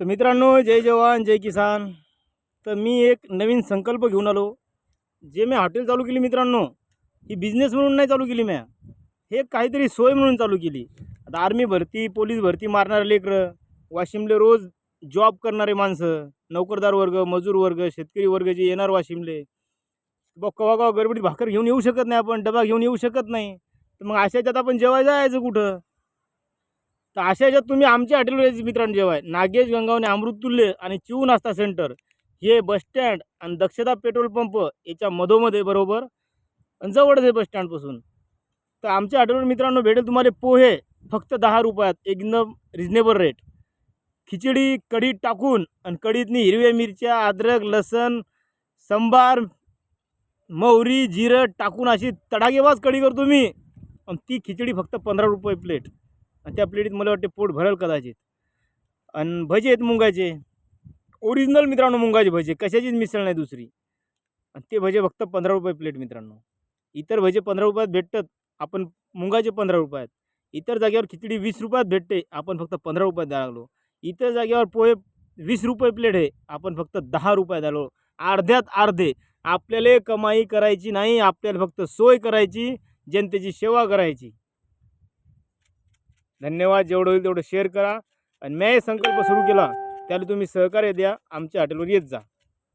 तर मित्रांनो जय जवान जय किसान. तर मी एक नवीन संकल्प घेऊन आलो. जे मी हॉटेल चालू केली मित्रांनो ही बिझनेस म्हणून नाही चालू केली म्या. हे काहीतरी सोय म्हणून चालू केली. आता आर्मी भरती पोलीस भरती मारणारे लेकरं वाशिमले रोज जॉब करणारे माणसं नोकरदार वर्ग मजूर वर्ग शेतकरी वर्ग जे येणार वाशिमले. बघ कवा कवा गडबडीत भाकर घेऊन येऊ शकत नाही आपण डबा घेऊन येऊ शकत नाही. तर मग अशा याच्यात आपण जेवायला जायचं कुठं? तर अशा ह्याच्यात तुम्ही आमच्या हॉटेलवर मित्रांनो जेव्हा नागेश गंगावणे अमृततुल्य आणि चिऊ नाश्ता सेंटर हे बसस्टँड आणि दक्षता पेट्रोल पंप याच्या मधोमध्ये बरोबर? आणि जवळच आहे बसस्टँडपासून तर आमच्या हॉटेलवर मित्रांनो भेटेल तुम्हाला पोहे फक्त दहा रुपयात एकदम रिजनेबल रेट खिचडी कढीत टाकून आणि कढीतनी हिरव्या मिरच्या अद्रक लसण संबार मोहरी जिरं टाकून अशी तडागेबाज कढी करतो मी. आणि ती खिचडी फक्त पंधरा रुपये प्लेट आणि त्या प्लेटीत मला वाटते पोट भरल कदाचित. आणि भजे आहेत मुंगाचे. ओरिजिनल मित्रांनो मुंगाचे भजे. कशाचीच मिसळ नाही दुसरी. आणि ते भजे फक्त पंधरा रुपये प्लेट मित्रांनो. इतर भजे पंधरा रुपयात भेटतात. आपण मुंगाचे पंधरा रुपयात. इतर जागेवर खिचडी वीस रुपयात भेटते. आपण फक्त पंधरा रुपयात द्यायला लागलो. इतर जागेवर पोहे वीस रुपये प्लेट आहे. आपण फक्त दहा रुपयात आलो अर्ध्यात अर्धे. आपल्याला कमाई करायची नाही. आपल्याला फक्त सोय करायची. जनतेची सेवा करायची. धन्यवाद जेवढं होईल तेवढं शेअर करा. आणि मी हे संकल्प सुरू केला त्याला तुम्ही सहकार्य द्या आमच्या हॉटेलवर येत जा.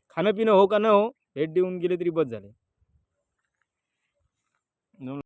खाणं पिणं हो का न हो भेट देऊन गेले तरी बस झाले.